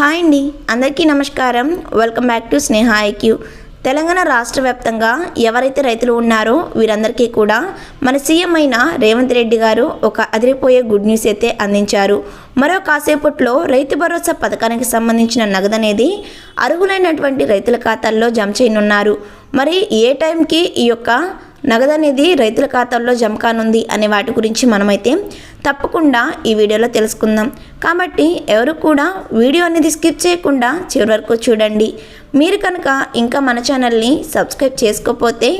Hi అండి. అందరికీ నమస్కారం. Welcome back to Sneha IQ. Telangana రాష్ట్ర వ్యాప్తంగా ఎవరైతే రైతులు ఉన్నారో వీరందరికీ కూడా మన సీఎం అయిన రేవంత్ రెడ్డి గారు ఒక అదిరిపోయే గుడ్ న్యూస్ అయితే అందించారు. మరో కాసేపట్లో రైతు భరోసా పథకానికి సంబంధించిన నగదు అనేది అర్హులైనటువంటి రైతుల ఖాతాల్లో జమ చేయనున్నారు. మరి ఏ టైంకి ఈ యొక్క నగదు అనేది రైతుల ఖాతాల్లో జమ కానుంది అనే వాటి గురించి మనమైతే తప్పకుండా ఈ వీడియోలో తెలుసుకుందాం. కాబట్టి ఎవరు కూడా వీడియో అనేది స్కిప్ చేయకుండా చివరి వరకు చూడండి. మీరు కనుక ఇంకా మన ఛానల్ని సబ్స్క్రైబ్ చేసుకోకపోతే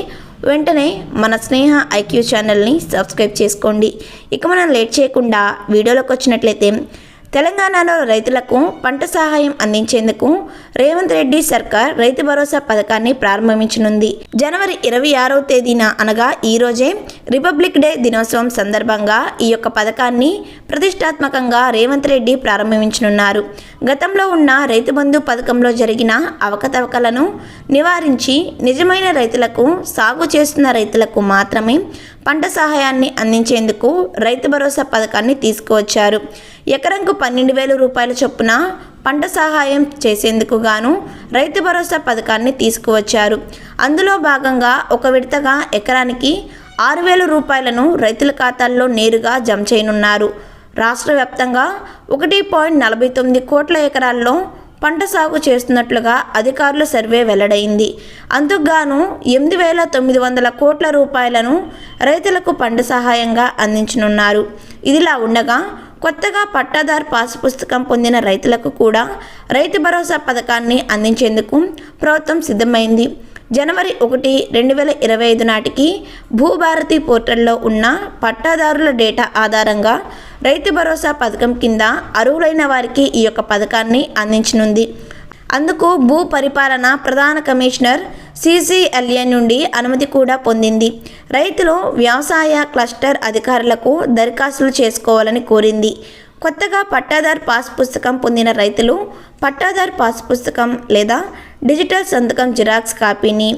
వెంటనే మన స్నేహ ఐక్యూ ఛానల్ని సబ్స్క్రైబ్ చేసుకోండి. ఇక మనం లేట్ చేయకుండా వీడియోలోకి వచ్చినట్లయితే తెలంగాణలో రైతులకు పంట సహాయం అందించేందుకు రేవంత్ రెడ్డి సర్కార్ రైతు భరోసా పథకాన్ని ప్రారంభించనుంది. జనవరి ఇరవై ఆరవ తేదీన అనగా ఈ రోజే రిపబ్లిక్ డే దినోత్సవం సందర్భంగా ఈ యొక్క పథకాన్ని ప్రతిష్టాత్మకంగా రేవంత్ రెడ్డి ప్రారంభించనున్నారు. గతంలో ఉన్న రైతు బంధు పథకంలో జరిగిన అవకతవకలను నివారించి నిజమైన రైతులకు సాగు చేస్తున్న రైతులకు మాత్రమే పంట సహాయాన్ని అందించేందుకు రైతు భరోసా పథకాన్ని తీసుకువచ్చారు. ఎకరంకు పన్నెండు వేల రూపాయల చొప్పున పంట సహాయం చేసేందుకు గాను రైతు భరోసా పథకాన్ని తీసుకువచ్చారు. అందులో భాగంగా ఒక విడతగా ఎకరానికి ఆరు వేల రూపాయలను రైతుల ఖాతాల్లో నేరుగా జమ చేయనున్నారు. రాష్ట్ర వ్యాప్తంగా ఒకటి పాయింట్ నలభై తొమ్మిది కోట్ల ఎకరాల్లో పంట సాగు చేస్తున్నట్లుగా అధికారుల సర్వే వెల్లడైంది. అందుకుగాను ఎనిమిది వేల తొమ్మిది వందల కోట్ల రూపాయలను రైతులకు పంట సహాయంగా అందించనున్నారు. ఇదిలా ఉండగా కొత్తగా పట్టాదారు పాస్ పుస్తకం పొందిన రైతులకు కూడా రైతు భరోసా పథకాన్ని అందించేందుకు ప్రభుత్వం సిద్ధమైంది. జనవరి ఒకటి రెండు వేల ఇరవై ఐదు నాటికి భూభారతి పోర్టల్లో ఉన్న పట్టాదారుల డేటా ఆధారంగా రైతు భరోసా పథకం కింద అర్హులైన వారికి ఈ యొక్క పథకాన్ని అందించనుంది. అందుకు భూ పరిపాలన ప్రధాన కమిషనర్ సిసిఎల్ఏ నుండి అనుమతి కూడా పొందింది. రైతులు వ్యవసాయ క్లస్టర్ అధికారులకు దరఖాస్తులు చేసుకోవాలని కోరింది. కొత్తగా పట్టాదార్ పాస్ పుస్తకం పొందిన రైతులు పట్టాదార్ పాస్ పుస్తకం లేదా డిజిటల్ సంతకం జిరాక్స్ కాపీని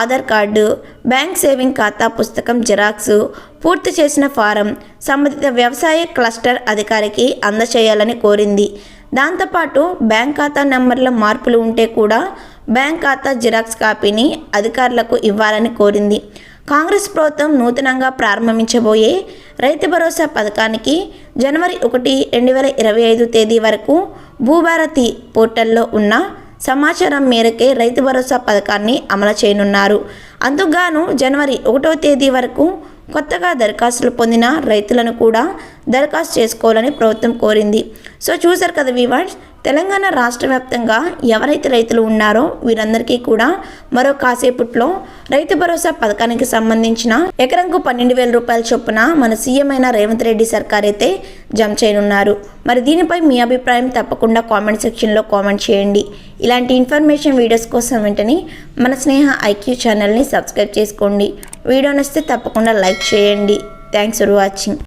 ఆధార్ కార్డు బ్యాంక్ సేవింగ్ ఖాతా పుస్తకం జిరాక్స్ పూర్తి చేసిన ఫారం సంబంధిత వ్యవసాయ క్లస్టర్ అధికారికి అందచేయాలని కోరింది. దాంతోపాటు బ్యాంక్ ఖాతా నెంబర్ల మార్పులు ఉంటే కూడా బ్యాంక్ ఖాతా జిరాక్స్ కాపీని అధికారులకు ఇవ్వాలని కోరింది. కాంగ్రెస్ ప్రభుత్వం నూతనంగా ప్రారంభించబోయే రైతు భరోసా పథకానికి జనవరి ఒకటి రెండు వేల ఇరవై ఐదు తేదీ వరకు భూభారతి పోర్టల్లో ఉన్న సమాచారం మేరకే రైతు భరోసా పథకాన్ని అమలు చేయనున్నారు. అందుకుగాను జనవరి ఒకటవ తేదీ వరకు కొత్తగా దరఖాస్తులు పొందిన రైతులను కూడా దరఖాస్తు చేసుకోవాలని ప్రభుత్వం కోరింది. సో చూసారు కదా వివాన్స్ తెలంగాణ రాష్ట్ర వ్యాప్తంగా ఎవరైతే రైతులు ఉన్నారో వీరందరికీ కూడా మరో కాసేపట్లో రైతు భరోసా పథకానికి సంబంధించిన ఎకరంకు పన్నెండు వేల రూపాయల చొప్పున మన సీఎం అయిన రేవంత్ రెడ్డి సర్కార్ అయితే జమ చేయనున్నారు. మరి దీనిపై మీ అభిప్రాయం తప్పకుండా కామెంట్ సెక్షన్లో కామెంట్ చేయండి. ఇలాంటి ఇన్ఫర్మేషన్ వీడియోస్ కోసం వెంటనే మన స్నేహ ఐక్యూ ఛానల్ని సబ్స్క్రైబ్ చేసుకోండి. వీడియో నచ్చితే తప్పకుండా లైక్ చేయండి. Thanks for watching.